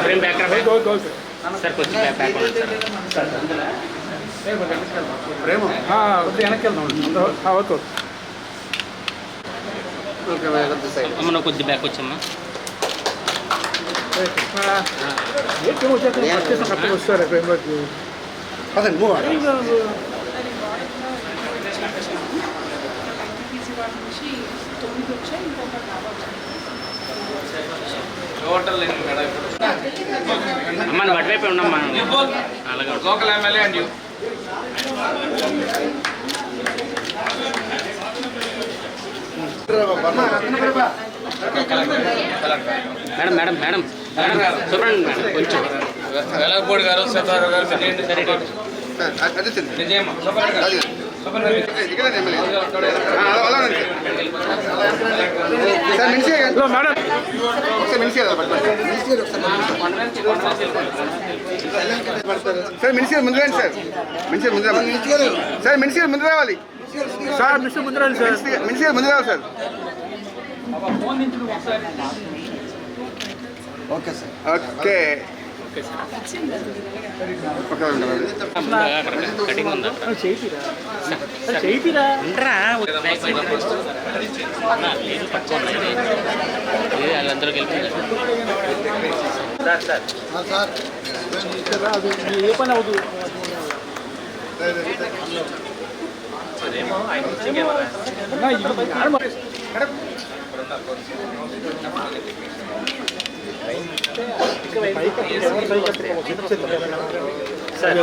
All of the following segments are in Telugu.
ఫ్రేమ్ బ్యాక్ సార్ కొంచెం బ్యాక్ వెనక్కి వెళ్దాం ఓకే సైడ్ అమ్మ కొద్ది బ్యాక్ వచ్చమ్మా ఆ, ఏంటి వచ్చేస్తాం వచ్చేస్తాం పదండి మూవ్ అమ్మ నువ్వు అటువైపు ఉండమ్మా. అలాగే local MLA and madam madam madam. Madam చూడండి మేడం కొంచెం. వెలగపూడి గారు సీతారావు గారు. అదే. తింది నిజయమ్మ సూపర్ గారు అది సూపర్ గారు ఇక్కడ ఎమ్మెల్యే అలా ఉండండి సార్ మినిసి హలో మేడం ఒకసారి మినిసి సార్ మినిసి ముందు రండి సార్ మినిసి ముందు రావాలి సార్ మినిసి ముందు రావాలి సార్ మిస్టర్ ముందరండి సార్ మినిసి ముందు రావాలి sir okay sir okay okay ఉండండి. కటింగ్ ఉందా వాళ్ళందరూ వెళ్ళిపోయింది ఏ పని అవుతుంది అన్నా, సార్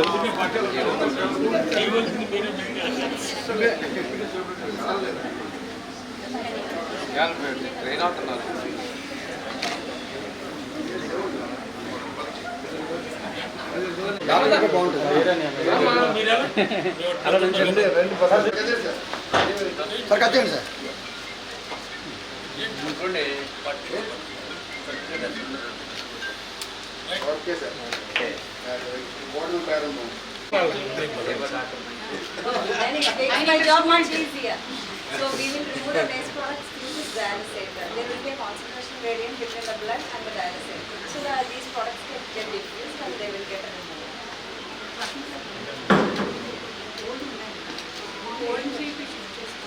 ట్రైన్ అవుతున్నారు సార్ కట్టండి sir. ఓకే సార్ ఓకే ప్రారంభం And it makes my job much easier. So we will remove the waste products through this dialysator. There will be a concentration gradient between the blood and the dialysator. So that these products can get diffused and they will get removed. Shifting అక్కడ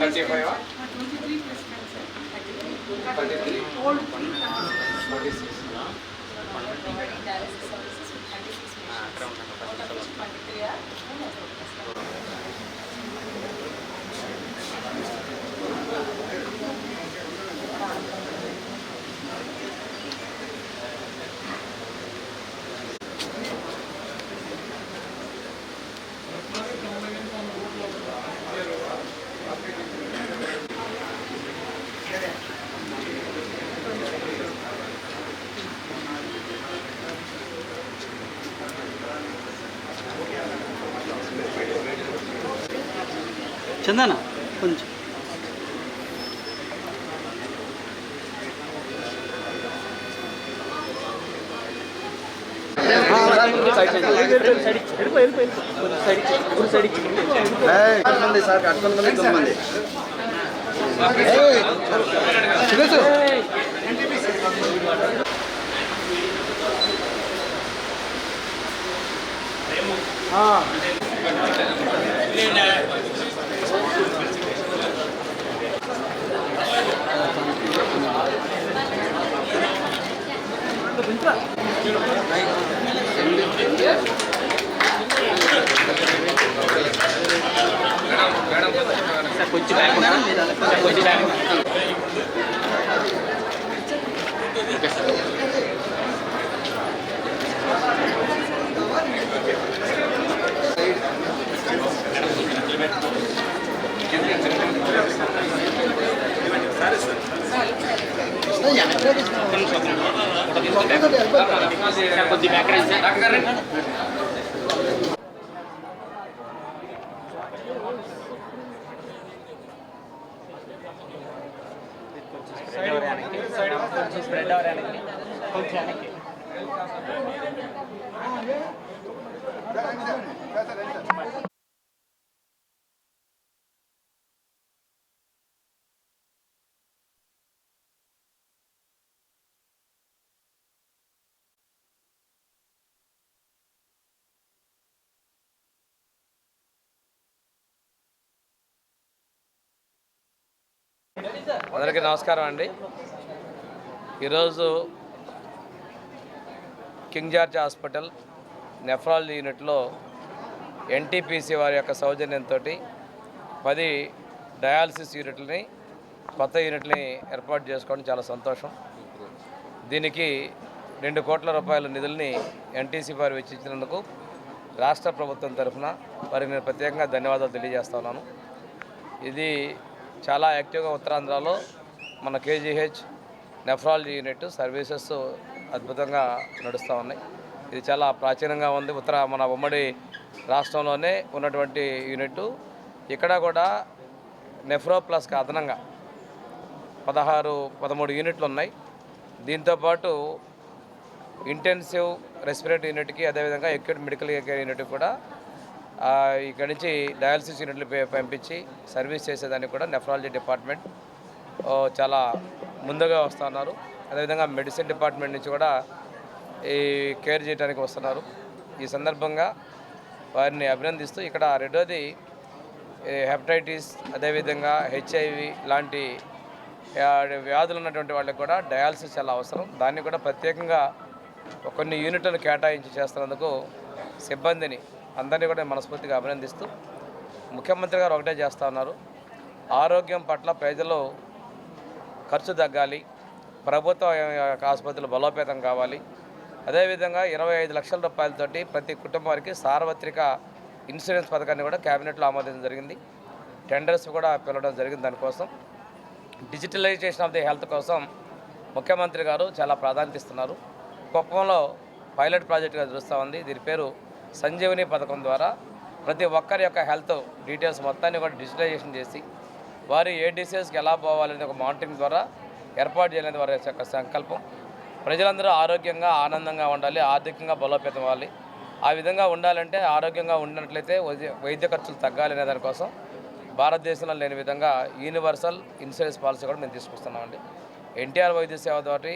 Thirty five thirty three forty six Dialysis services Chandana కొంచెం. కట్టుకుంది సార్ తొమ్మిది సార్ కొంచెం బ్యాక్ ఉందా? సార్ కొంచెం బ్యాక్ ఉందా? ఓకే సార్ సార్ కొద్ది బ్యాక్ రండి సార్ డాక్టర్ గారు కొంచెం స్ప్రెడ్ అవ్వడానికి కొంచెం వెనక్కి అందరికీ నమస్కారం అండి. ఈరోజు కింగ్ జార్జ్ హాస్పిటల్ నెఫ్రాలజీ యూనిట్లో ఎన్టీపీసీ వారి యొక్క సౌజన్యంతో పది డయాలసిస్ యూనిట్లని కొత్త యూనిట్ని ఏర్పాటు చేసుకోవడం చాలా సంతోషం. దీనికి రెండు కోట్ల రూపాయల నిధుల్ని ఎన్టీసీ వారు వెచ్చించినందుకు రాష్ట్ర ప్రభుత్వం తరఫున వారికి నేను ప్రత్యేకంగా ధన్యవాదాలు తెలియజేస్తా ఉన్నాను. ఇది చాలా యాక్టివ్గా ఉత్తరాంధ్రలో మన కేజీహెచ్ నెఫ్రాలజీ యూనిట్ సర్వీసెస్ అద్భుతంగా నడుస్తూ ఉన్నాయి. ఇది చాలా ప్రాచీనంగా ఉంది. ఉత్తర మన ఉమ్మడి రాష్ట్రంలోనే ఉన్నటువంటి యూనిట్. ఇక్కడ కూడా నెఫ్రో ప్లస్కి అదనంగా పదహారు పదమూడు యూనిట్లు ఉన్నాయి. దీంతోపాటు ఇంటెన్సివ్ రెస్పిరేటరీ యూనిట్కి అదేవిధంగా ఎక్యూట్ మెడికల్ కేర్ యూనిట్కి కూడా ఇక్కడి నుంచి డయాలసిస్ యూనిట్లు పే- పంపించి సర్వీస్ చేసేదానికి కూడా నెఫ్రాలజీ డిపార్ట్మెంట్ చాలా ముందుగా వస్తున్నారు అదేవిధంగా మెడిసిన్ డిపార్ట్మెంట్ నుంచి కూడా ఈ కేర్ చేయడానికి వస్తున్నారు. ఈ సందర్భంగా వారిని అభినందిస్తూ ఇక్కడ రెండోది హెపటైటిస్ అదేవిధంగా హెచ్ఐవి లాంటి వ్యాధులు ఉన్నటువంటి వాళ్ళకి కూడా డయాలసిస్ చాలా అవసరం. దాన్ని కూడా ప్రత్యేకంగా కొన్ని యూనిట్లను కేటాయించి చేస్తున్నందుకు సిబ్బందిని అందరినీ కూడా మనస్ఫూర్తిగా అభినందిస్తూ ముఖ్యమంత్రి గారు ఒకటే చేస్తూ ఉన్నారు. ఆరోగ్యం పట్ల ప్రజలు ఖర్చు తగ్గాలి ప్రభుత్వ యొక్క ఆసుపత్రులు బలోపేతం కావాలి. అదేవిధంగా ఇరవై ఐదు లక్షల రూపాయలతోటి ప్రతి కుటుంబానికి సార్వత్రిక ఇన్సూరెన్స్ పథకాన్ని కూడా క్యాబినెట్లో ఆమోదించడం జరిగింది. టెండర్స్ కూడా పిలవడం జరిగింది దానికోసం. డిజిటలైజేషన్ ఆఫ్ ది హెల్త్ కోసం ముఖ్యమంత్రి గారు చాలా ప్రాధాన్యత ఇస్తున్నారు. కుప్పంలో పైలట్ ప్రాజెక్టుగా చూస్తూ ఉంది. దీని పేరు సంజీవని పథకం ద్వారా ప్రతి ఒక్కరి యొక్క హెల్త్ డీటెయిల్స్ మొత్తాన్ని కూడా డిజిటలైజేషన్ చేసి వారు ఏ డిసీజ్కి ఎలా పోవాలనే ఒక మానిటరింగ్ ద్వారా ఏర్పాటు చేయాలనేది వారి యొక్క సంకల్పం. ప్రజలందరూ ఆరోగ్యంగా ఆనందంగా ఉండాలి ఆర్థికంగా బలోపేతం అవ్వాలి. ఆ విధంగా ఉండాలంటే ఆరోగ్యంగా ఉన్నట్లయితే వైద్య వైద్య ఖర్చులు తగ్గాలి అనే దానికోసం భారతదేశంలో లేని విధంగా యూనివర్సల్ ఇన్సూరెన్స్ పాలసీ కూడా మేము తీసుకొస్తున్నామండి. ఎన్టీఆర్ వైద్య సేవ ద్వారా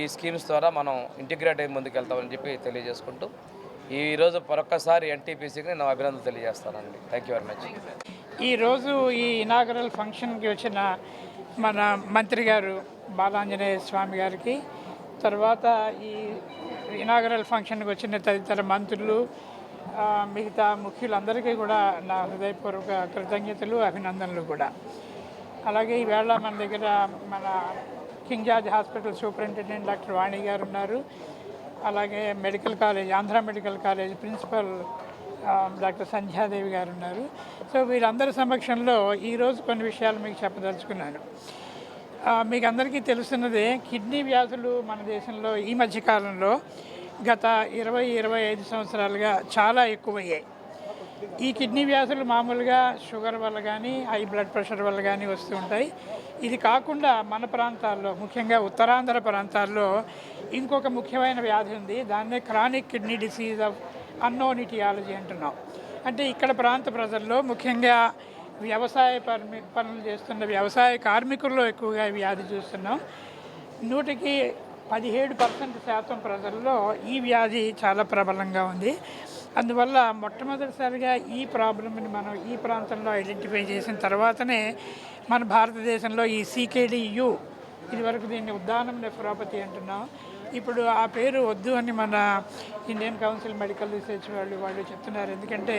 ఈ స్కీమ్స్ ద్వారా మనం ఇంటిగ్రేట్ అయ్యి ముందుకు వెళ్తామని చెప్పి తెలియజేసుకుంటూ ఈరోజు మరొక్కసారి ఎన్టీపీసీకి నేను అభినందనలు తెలియజేస్తానండి. థ్యాంక్ యూ వెరీ మచ్ ఈరోజు ఈ ఇనాగరల్ ఫంక్షన్కి వచ్చిన మన మంత్రి గారు బాలాంజనేయ స్వామి గారికి తర్వాత ఈ ఇనాగరల్ ఫంక్షన్కి వచ్చిన తదితర మంత్రులు మిగతా ముఖ్యులందరికీ కూడా నా హృదయపూర్వక కృతజ్ఞతలు అభినందనలు కూడా. అలాగే ఈవేళ మన దగ్గర మన King George hospital superintendent doctor Vani garu ఉన్నారు. అలాగే medical college Andhra medical college principal doctor Sandhyadevi garu ఉన్నారు. సో వీరందరి సమక్షంలో ఈరోజు కొన్ని విషయాలు మీకు చెప్పదలుచుకున్నాను. మీకు అందరికీ తెలుస్తున్నదే కిడ్నీ వ్యాధులు మన దేశంలో ఈ మధ్యకాలంలో గత ఇరవై ఇరవై ఐదు సంవత్సరాలుగా చాలా ఎక్కువయ్యాయి. ఈ కిడ్నీ వ్యాధులు మామూలుగా షుగర్ వల్ల కానీ హై బ్లడ్ ప్రెషర్ వల్ల కానీ వస్తూ ఉంటాయి. ఇది కాకుండా మన ప్రాంతాల్లో ముఖ్యంగా ఉత్తరాంధ్ర ప్రాంతాల్లో ఇంకొక ముఖ్యమైన వ్యాధి ఉంది. దాన్నే chronic kidney disease of unknown etiology అంటున్నాం. అంటే ఇక్కడ ప్రాంత ప్రజల్లో ముఖ్యంగా వ్యవసాయ పర్మి పనులు చేస్తున్న వ్యవసాయ కార్మికుల్లో ఎక్కువగా ఈ వ్యాధి చూస్తున్నాం. నూటికి పదిహేడు పర్సెంట్ శాతం ప్రజల్లో ఈ వ్యాధి చాలా ప్రబలంగా ఉంది. అందువల్ల మొట్టమొదటిసారిగా ఈ ప్రాబ్లమ్ని మనం ఈ ప్రాంతంలో ఐడెంటిఫై చేసిన తర్వాతనే మన భారతదేశంలో ఈ సీకేడియు ఇదివరకు దీన్ని ఉద్దానం నెఫ్రోపతి అంటున్నాం. ఇప్పుడు ఆ పేరు వద్దు అని మన ఇండియన్ కౌన్సిల్ మెడికల్ రీసెర్చ్ వాళ్ళు వాళ్ళు చెప్తున్నారు. ఎందుకంటే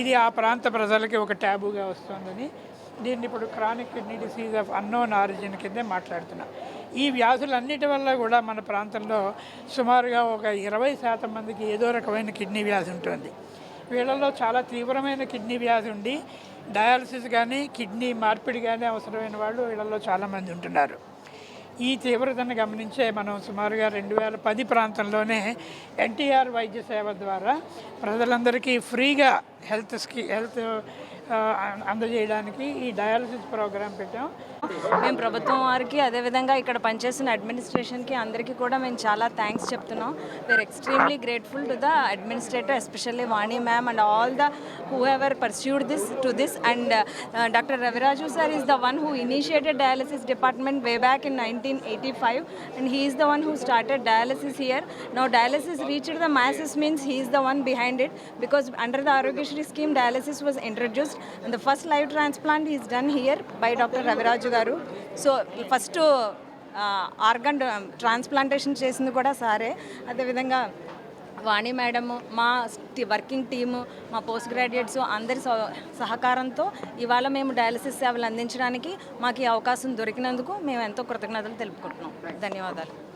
ఇది ఆ ప్రాంత ప్రజలకి ఒక ట్యాబుగా వస్తుందని. దీన్ని ఇప్పుడు chronic kidney disease of unknown origin కిందే మాట్లాడుతున్నాం. ఈ వ్యాధులన్నిటి వల్ల కూడా మన ప్రాంతంలో సుమారుగా ఒక ఇరవై శాతం మందికి ఏదో రకమైన కిడ్నీ వ్యాధి ఉంటుంది. వీళ్ళల్లో చాలా తీవ్రమైన కిడ్నీ వ్యాధి ఉండి డయాలసిస్ కానీ కిడ్నీ మార్పిడి కానీ అవసరమైన వాళ్ళు వీళ్ళల్లో చాలామంది ఉంటున్నారు. ఈ తీవ్రతను గమనించే మనం సుమారుగా రెండు వేల పది ప్రాంతంలోనే ఎన్టీఆర్ వైద్య సేవ ద్వారా ప్రజలందరికీ ఫ్రీగా హెల్త్ స్కీ హెల్త్ అందజేయడానికి ఈ డయాలసిస్ ప్రోగ్రాం పెట్టాం. మేము ప్రభుత్వం వారికి అదేవిధంగా ఇక్కడ పనిచేసిన అడ్మినిస్ట్రేషన్కి అందరికీ కూడా మేము చాలా థ్యాంక్స్ చెప్తున్నాం. We are extremely grateful to the administrator especially Vani ma'am and all the whoever pursued this to this and doctor Raviraju sir is the one who initiated dialysis department way back in nineteen eighty five and he is the one who started dialysis here now dialysis reached the masses means he is the one behind it because under the Aarogyasri scheme dialysis was introduce introduced and the first live transplant is done here by doctor Raviraju garu. So first organ transplantation చేసింది కూడా సారే. అదేవిధంగా వాణి మేడం మా వర్కింగ్ టీము మా పోస్ట్ గ్రాడ్యుయేట్స్ అందరి సహ- సహకారంతో ఇవాళ మేము డయాలసిస్ సేవలు అందించడానికి మాకు ఈ అవకాశం దొరికినందుకు మేము ఎంతో కృతజ్ఞతలు తెలుపుకుంటున్నాం. ధన్యవాదాలు.